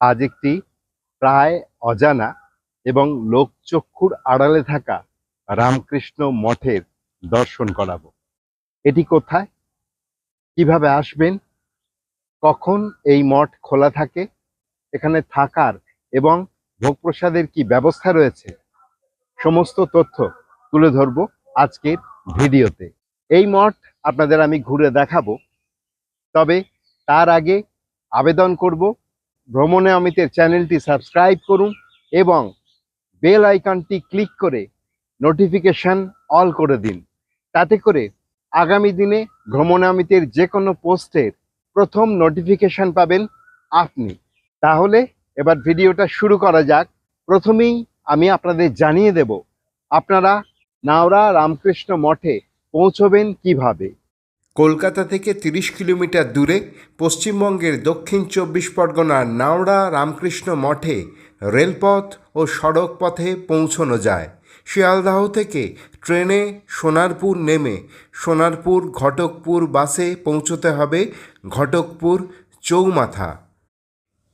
আজ একটি প্রায় অজানা এবং লোকচক্ষুর আড়ালে থাকা রামকৃষ্ণ মঠের দর্শন করাবো। এটি কোথায়? কীভাবে আসবেন? কখন এই মঠ খোলা থাকে? এখানে থাকার এবং ভোগ প্রসাদের কি ব্যবস্থা রয়েছে? সমস্ত তথ্য তুলে ধরবো আজকের ভিডিওতে। এই মঠ আপনাদের আমি ঘুরে দেখাবো। তবে তার আগে আবেদন করব। ভ্রমণে অমিতের চ্যানেলটি সাবস্ক্রাইব করুন এবং বেল আইকনটি ক্লিক করে নোটিফিকেশন অল করে দিন। তাতে করে আগামী দিনে ভ্রমণামিতের যে কোনো পোস্টের প্রথম নোটিফিকেশন পাবেন আপনি। তাহলে এবার ভিডিওটা শুরু করা যাক। প্রথমেই আমি আপনাদের জানিয়ে দেব, আপনারা নাওরা রামকৃষ্ণ মঠে পৌঁছবেন কীভাবে? কলকাতা থেকে তিরিশ কিলোমিটার দূরে পশ্চিমবঙ্গের দক্ষিণ চব্বিশ পরগনার নাওড়া রামকৃষ্ণ মঠে রেলপথ ও সড়ক পথে পৌঁছানো যায়। শিয়ালদাহ থেকে ট্রেনে সোনারপুর নেমে সোনারপুর ঘটকপুর বাসে পৌঁছতে হবে ঘটকপুর চৌমাথা।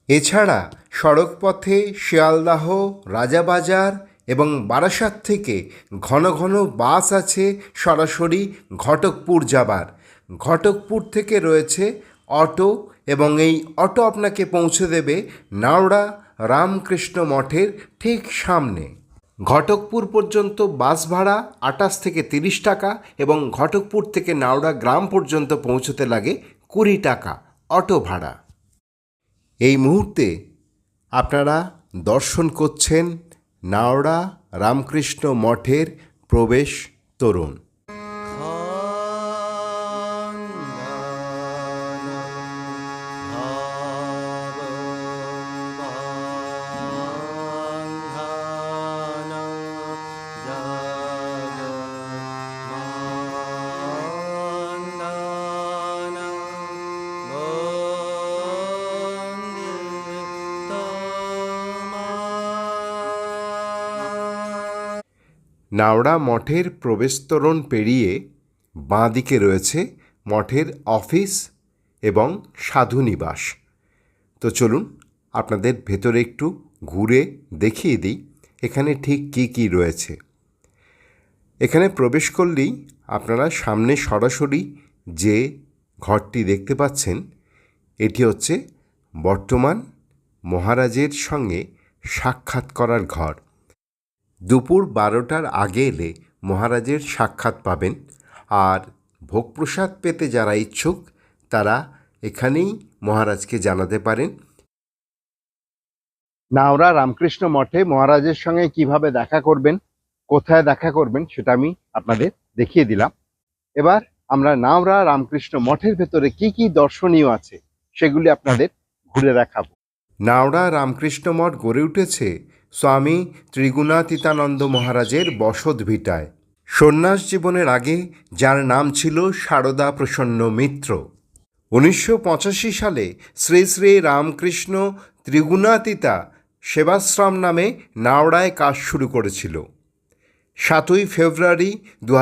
এছাড়া সড়কপথে শিয়ালদাহ, রাজাবাজার এবং বারাসাত থেকে ঘন ঘন বাস আছে সরাসরি ঘটকপুর যাবার। ঘটকপুর থেকে রয়েছে অটো এবং এই অটো আপনাকে পৌঁছে দেবে নাওড়া রামকৃষ্ণ মঠের ঠিক সামনে। ঘটকপুর পর্যন্ত বাস ভাড়া আটাশ থেকে তিরিশ টাকা এবং ঘটকপুর থেকে নাওড়া গ্রাম পর্যন্ত পৌঁছতে লাগে কুড়ি টাকা অটো ভাড়া। এই মুহূর্তে আপনারা দর্শন করছেন নাওড়া রামকৃষ্ণ মঠের প্রবেশ তরুণ। নাওড়া মঠের প্রবেশতোরণ পেরিয়ে বাঁ দিকে রয়েছে মঠের অফিস এবং সাধু নিবাস। তো চলুন আপনাদের ভেতরে একটু ঘুরে দেখিয়ে দিই এখানে ঠিক কী কী রয়েছে। এখানে প্রবেশ করলেই আপনারা সামনে সরাসরি যে ঘরটি দেখতে পাচ্ছেন, এটি হচ্ছে বর্তমান মহারাজের সঙ্গে সাক্ষাৎ করার ঘর। দুপুর বারোটার আগে এলে মহারাজের সাক্ষাৎ পাবেন। আর ভোগ প্রসাদ পেতে যারা ইচ্ছুক তারা এখানেই মহারাজকে জানাতে পারেন। নাওরা রামকৃষ্ণ মঠে মহারাজের সঙ্গে কীভাবে দেখা করবেন কোথায় দেখা করবেন সেটা আমি আপনাদের দেখিয়ে দিলাম। এবার আমরা নাওরা রামকৃষ্ণ মঠের ভেতরে কি কি দর্শনীয় আছে সেগুলি আপনাদের ঘুরে দেখাবো। নাওড়া রামকৃষ্ণ মঠ গড়ে উঠেছে স্বামী ত্রিগুণাতীতানন্দ মহারাজের বসত ভিটায়। সন্ন্যাস জীবনের আগে যার নাম ছিল সারদা প্রসন্ন মিত্র। উনিশশো পঁচাশি সালে শ্রী শ্রী রামকৃষ্ণ ত্রিগুণাতীতা সেবাশ্রম নামে নাওড়ায় কাজ শুরু করেছিল। সাতই ফেব্রুয়ারি দু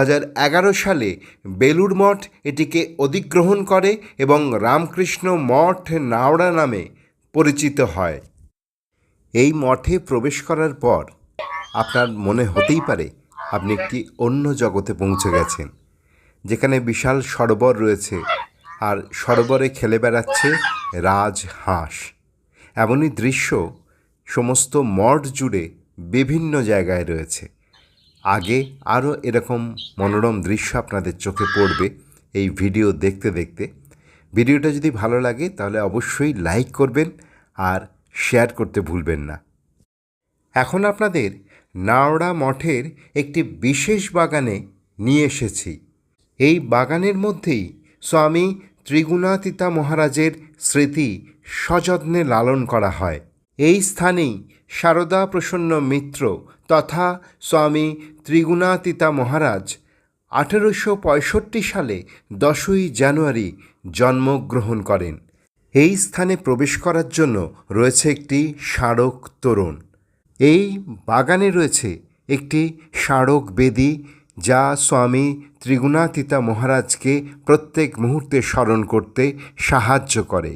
সালে বেলুর মঠ এটিকে অধিগ্রহণ করে এবং রামকৃষ্ণ মঠ নাওড়া নামে পরিচিত হয়। এই মঠে প্রবেশ করার পর আপনার মনে হতেই পারে আপনি একটি অন্য জগতে পৌঁছে গেছেন, যেখানে বিশাল সরোবর রয়েছে আর সরোবরে খেলে বেড়াচ্ছে রাজহাঁস এমনই দৃশ্য সমস্ত মঠ জুড়ে বিভিন্ন জায়গায় রয়েছে। আগে আরও এরকম মনোরম দৃশ্য আপনাদের চোখে পড়বে এই ভিডিও দেখতে দেখতে। ভিডিওটা যদি ভালো লাগে তাহলে অবশ্যই লাইক করবেন আর শেয়ার করতে ভুলবেন না। এখন আপনাদের নাওড়া মঠের একটি বিশেষ বাগানে নিয়ে এসেছি। এই বাগানের মধ্যেই স্বামী ত্রিগুণাতীতা মহারাজের স্মৃতি সযত্নে লালন করা হয়। এই স্থানেই শারদা প্রসন্ন মিত্র তথা স্বামী ত্রিগুণাতীতা মহারাজ আঠেরোশো পঁয়ষট্টি সালে দশই জানুয়ারি জন্মগ্রহণ করেন। এই স্থানে প্রবেশ করার জন্য রয়েছে একটি স্মারক তোরণ। এই বাগানে রয়েছে একটি স্মারক বেদি যা স্বামী ত্রিগুণাতীতা মহারাজকে প্রত্যেক মুহূর্তে স্মরণ করতে সাহায্য করে।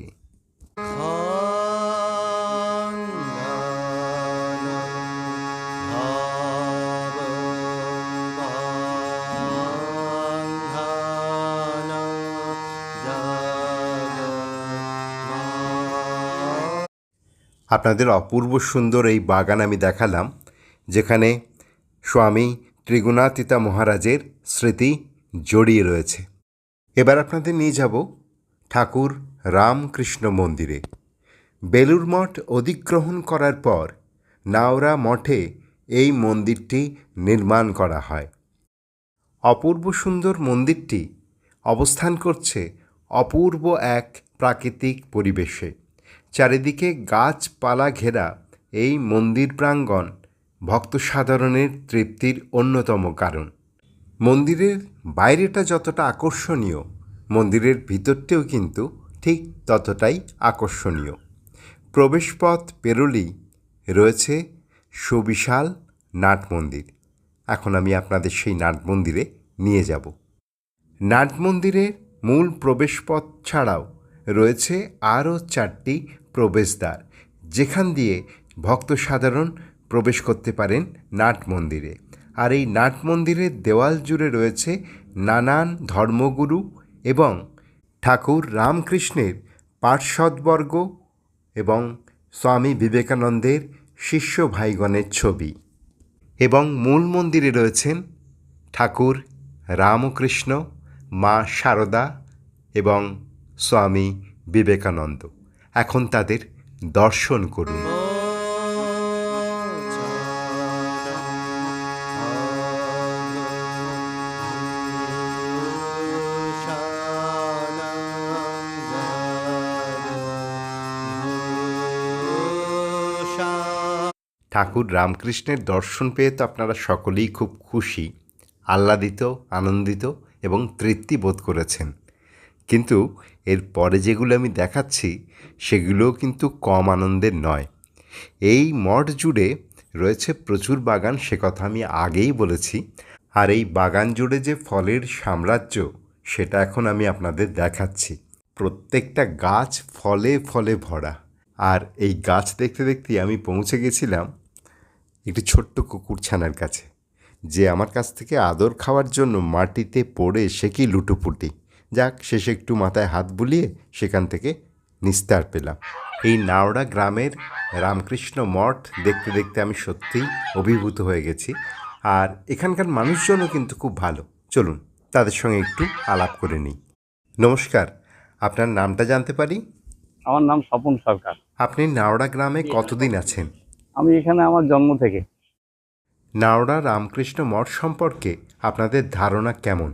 আপনাদের অপূর্ব সুন্দর এই বাগান আমি দেখালাম, যেখানে স্বামী ত্রিগুণাতীতা মহারাজের স্মৃতি জড়িয়ে রয়েছে। এবার আপনাদের নিয়ে যাব ঠাকুর রামকৃষ্ণ মন্দিরে। বেলুর মঠ অধিগ্রহণ করার পর নাওরা মঠে এই মন্দিরটি নির্মাণ করা হয়। অপূর্ব সুন্দর মন্দিরটি অবস্থান করছে অপূর্ব এক প্রাকৃতিক পরিবেশে। চারিদিকে গাছপালা ঘেরা এই মন্দির প্রাঙ্গণ ভক্ত সাধারণের তৃপ্তির অন্যতম কারণ। মন্দিরের বাইরেটা যতটা আকর্ষণীয়, মন্দিরের ভিতরটিও কিন্তু ঠিক ততটাই আকর্ষণীয়। প্রবেশপথ পেরোলেই রয়েছে সুবিশাল নাট মন্দির। এখন আমি আপনাদের সেই নাট মন্দিরে নিয়ে যাব। নাট মন্দিরের মূল প্রবেশপথ ছাড়াও রয়েছে আরও চারটি প্রবেশদ্বার, যেখান দিয়ে ভক্ত সাধারণ প্রবেশ করতে পারেন নাট মন্দিরে। আর এই নাট মন্দিরের দেওয়াল জুড়ে রয়েছে নানান ধর্মগুরু এবং ঠাকুর রামকৃষ্ণের পার্শ্বদবর্গ এবং স্বামী বিবেকানন্দের শিষ্য ভাইগণের ছবি। এবং মূল মন্দিরে রয়েছেন ঠাকুর রামকৃষ্ণ, মা শারদা এবং স্বামী বিবেকানন্দ। এখন তাদের দর্শন করুন। ঠাকুর রামকৃষ্ণের দর্শন পেয়ে তো আপনারা সকলেই খুব খুশি, আহ্লাদিত, আনন্দিত এবং তৃপ্তি বোধ করেছেন। কিন্তু এর পরে যেগুলো আমি দেখাচ্ছি, সেগুলোও কিন্তু কম আনন্দের নয়। এই মঠ জুড়ে রয়েছে প্রচুর বাগান, সে কথা আমি আগেই বলেছি। আর এই বাগান জুড়ে যে ফলের সাম্রাজ্য, সেটা এখন আমি আপনাদের দেখাচ্ছি। প্রত্যেকটা গাছ ফলে ফলে ভরা। আর এই গাছ দেখতে দেখতে আমি পৌঁছে গেছিলাম একটি ছোট্ট কুকুরছানার কাছে। যে আমার কাছ থেকে আদর খাওয়ার জন্য মাটিতে পড়ে, সে কি লুটোপুটি। যাক শেষে একটু মাথায় হাত বুলিয়ে সেখান থেকে নিস্তার পেলাম। এই নাওড়া গ্রামের রামকৃষ্ণ মঠ দেখতে দেখতে আমি সত্যিই অভিভূত হয়ে গেছি। আর এখানকার মানুষজনও কিন্তু খুব ভালো। চলুন তাদের সঙ্গে একটু আলাপ করে নিই। নমস্কার আপনার নামটা জানতে পারি? আমার নাম স্বপন সরকার। আপনি নাওড়া গ্রামে কতদিন আছেন? আমি এখানে আমার জন্ম থেকে। নাওড়া রামকৃষ্ণ মঠ সম্পর্কে আপনাদের ধারণা কেমন?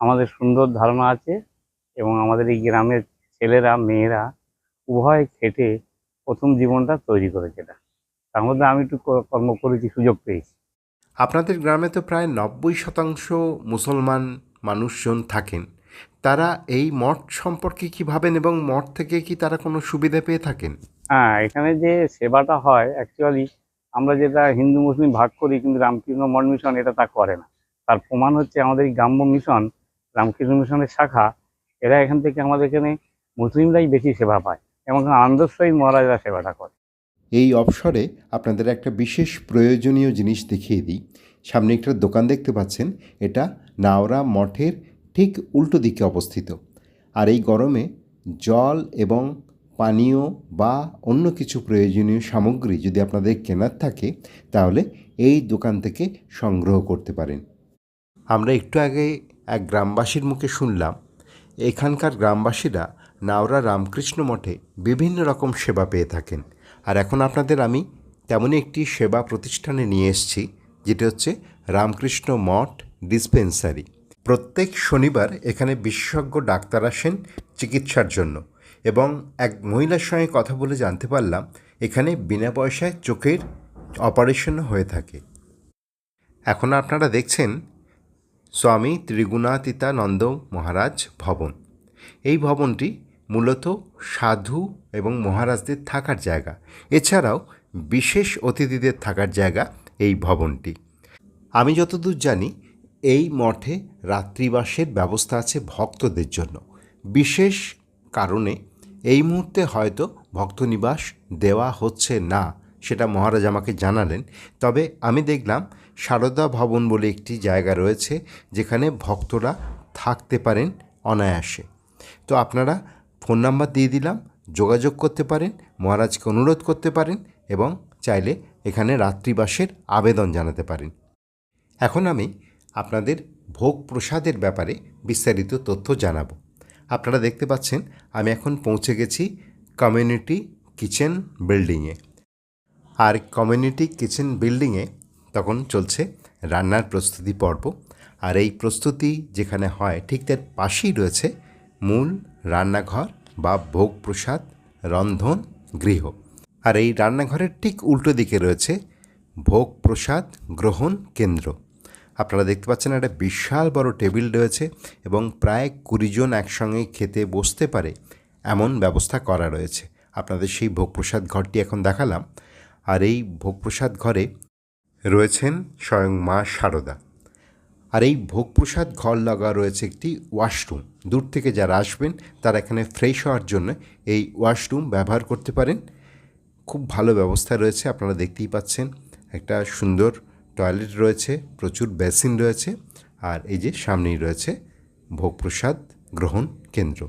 আমাদের সুন্দর ধারণা আছে এবং আমাদের এই গ্রামের ছেলেরা মেয়েরা উভয় খেটে প্রথম জীবনটা তৈরি করেছে এটা। তার মধ্যে আমি একটু কর্ম করেছি সুযোগ পেয়েছি। আপনাদের গ্রামে তো প্রায় নব্বই শতাংশ মুসলমান মানুষজন থাকেন। তারা এই মঠ সম্পর্কে কি ভাবেন এবং মঠ থেকে কি তারা কোনো সুবিধা পেয়ে থাকেন? হ্যাঁ এখানে যে সেবাটা হয় অ্যাকচুয়ালি আমরা যেটা হিন্দু মুসলিম ভাগ করি কিন্তু রামকৃষ্ণ মঠ মিশন এটা তা করে না। তার প্রমাণ হচ্ছে আমাদের এই গ্রাম্য মিশন রামকৃষ্ণ মিশনের শাখা, এরা এখান থেকে আমাদের এখানে মুসলিমরাই বেশি সেবা পায় এবং আনন্দের সহিত মহারাজরা সেবাটা করে। এই অবসরে আপনাদের একটা বিশেষ প্রয়োজনীয় জিনিস দেখিয়ে দিই। সামনে একটা দোকান দেখতে পাচ্ছেন, এটা নাওরা মঠের ঠিক উল্টো দিকে অবস্থিত। আর এই গরমে জল এবং পানীয় বা অন্য কিছু প্রয়োজনীয় সামগ্রী যদি আপনাদের কেনার থাকে, তাহলে এই দোকান থেকে সংগ্রহ করতে পারেন। আমরা একটু আগে এক গ্রামবাসীর মুখে শুনলাম, এখানকার গ্রামবাসীরা নাওরা রামকৃষ্ণ মঠে বিভিন্ন রকম সেবা পেয়ে থাকেন। আর এখন আপনাদের আমি তেমনই একটি সেবা প্রতিষ্ঠানে নিয়ে এসেছি, যেটি হচ্ছে রামকৃষ্ণ মঠ ডিসপেন্সারি। প্রত্যেক শনিবার এখানে বিশেষজ্ঞ ডাক্তার আসেন চিকিৎসার জন্য এবং এক মহিলার সঙ্গে কথা বলে জানতে পারলাম, এখানে বিনা পয়সায় চোখের অপারেশনও হয়ে থাকে। এখন আপনারা দেখছেন স্বামী ত্রিগুণাতীতানন্দ মহারাজ ভবন। এই ভবনটি মূলত সাধু এবং মহারাজদের থাকার জায়গা। এছাড়াও বিশেষ অতিথিদের থাকার জায়গা এই ভবনটি। আমি যতদূর জানি, এই মঠে রাত্রিবাসের ব্যবস্থা আছে ভক্তদের জন্য। বিশেষ কারণে এই মুহূর্তে হয়তো ভক্তনিবাস দেওয়া হচ্ছে না, সেটা মহারাজ আমাকে জানালেন। তবে আমি দেখলাম সারদা ভবন বলে একটি জায়গা রয়েছে যেখানে ভক্তরা থাকতে পারেন অনায়াসে। তো আপনারা ফোন নাম্বার দিয়ে দিলাম, যোগাযোগ করতে পারেন, মহারাজকে অনুরোধ করতে পারেন এবং চাইলে এখানে রাত্রিবাসের আবেদন জানাতে পারেন। এখন আমি আপনাদের ভোগ প্রসাদের ব্যাপারে বিস্তারিত তথ্য জানাব। আপনারা দেখতে পাচ্ছেন, আমি এখন পৌঁছে গেছি কমিউনিটি কিচেন বিল্ডিংয়ে। আর কমিউনিটি কিচেন বিল্ডিংয়ে তখন চলছে রান্নার প্রস্তুতি পর্ব। আর এই প্রস্তুতি যেখানে হয়, ঠিক তার পাশেই রয়েছে মূল রান্নাঘর বা ভোগ প্রসাদ, রন্ধন, গৃহ। আর এই রান্নাঘরের ঠিক উল্টো দিকে রয়েছে ভোগ প্রসাদ, গ্রহণ কেন্দ্র। আপনারা দেখতে পাচ্ছেন একটা বিশাল বড় টেবিল রয়েছে এবং প্রায় কুড়িজন একসঙ্গে খেতে বসতে পারে এমন ব্যবস্থা করা রয়েছে। আপনাদের সেই ভোগ প্রসাদ ঘরটি এখন দেখালাম। আর এই ভোগ প্রসাদ ঘরে রয়েছেন স্বয়ং মা শারদা আর এই ভোগ প্রসাদ ঘর লাগা রয়েছে একটি ওয়াশরুম। দূর থেকে যারা আসবেন, তারা এখানে ফ্রেশ হওয়ার জন্য এই ওয়াশরুম ব্যবহার করতে পারেন। খুব ভালো ব্যবস্থা রয়েছে, আপনারা দেখতেই পাচ্ছেন। একটা সুন্দর টয়লেট রয়েছে, প্রচুর বেসিন রয়েছে, আর এই যে সামনেই রয়েছে ভোগ প্রসাদ গ্রহণ কেন্দ্র।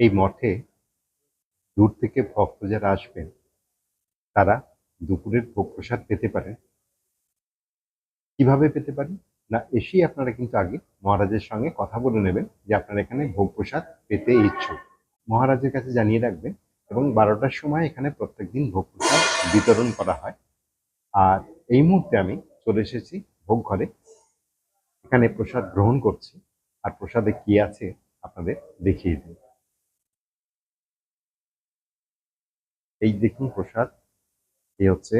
এই মঠে দূর থেকে ভক্ত যারা আসবেন। তারা দুপুরের ভোগ প্রসাদ পেতে পারেন। কীভাবে পেতে পারেন না, এসেই আপনারা কিন্তু আগে মহারাজের সঙ্গে কথা বলে নেবেন যে আপনারা এখানে ভোগ প্রসাদ পেতে ইচ্ছুক। মহারাজের কাছে জানিয়ে রাখবেন এবং বারোটার সময় এখানে প্রত্যেকদিন ভোগ প্রসাদ বিতরণ করা হয়। আর এই মুহূর্তে আমি চলে এসেছি ভোগ ঘরে। এখানে প্রসাদ গ্রহণ করছি। আর প্রসাদে কি আছে আপনাদের দেখিয়ে দিই। এই দেখুন প্রসাদ, এই হচ্ছে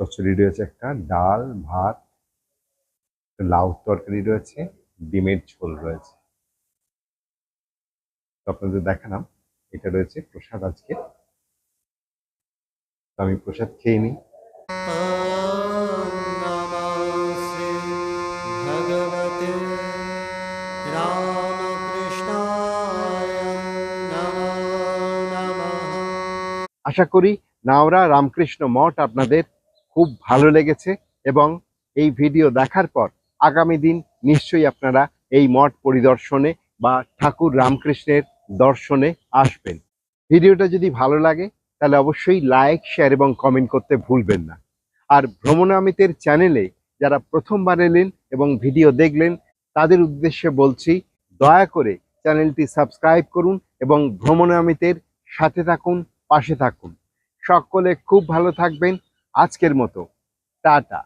চচ্চড়ি রয়েছে একটা, ডাল, ভাত, লাউ তরকারি রয়েছে, ডিমের ঝোল রয়েছে। আপনাদের দেখালাম, এটা রয়েছে প্রসাদ আজকে। আমি প্রসাদ খেয়ে নিই। আশা করি নাওরা রামকৃষ্ণ মঠ আপনাদের খুব ভালো লেগেছে এবং এই ভিডিও দেখার পর আগামী দিন নিশ্চয়ই আপনারা এই মঠ পরিদর্শনে বা ঠাকুর রামকৃষ্ণের দর্শনে আসবেন। ভিডিওটা যদি ভালো লাগে, তাহলে অবশ্যই লাইক, শেয়ার এবং কমেন্ট করতে ভুলবেন না। আর ভ্রমণামিতের চ্যানেলে যারা প্রথমবার এলেন এবং ভিডিও দেখলেন, তাদের উদ্দেশ্যে বলছি, দয়া করে চ্যানেলটি সাবস্ক্রাইব করুন এবং ভ্রমণামিতের সাথে থাকুন। পাশে থাকুন। সকলে খুব ভালো থাকবেন। আজকের মতো। টাটা।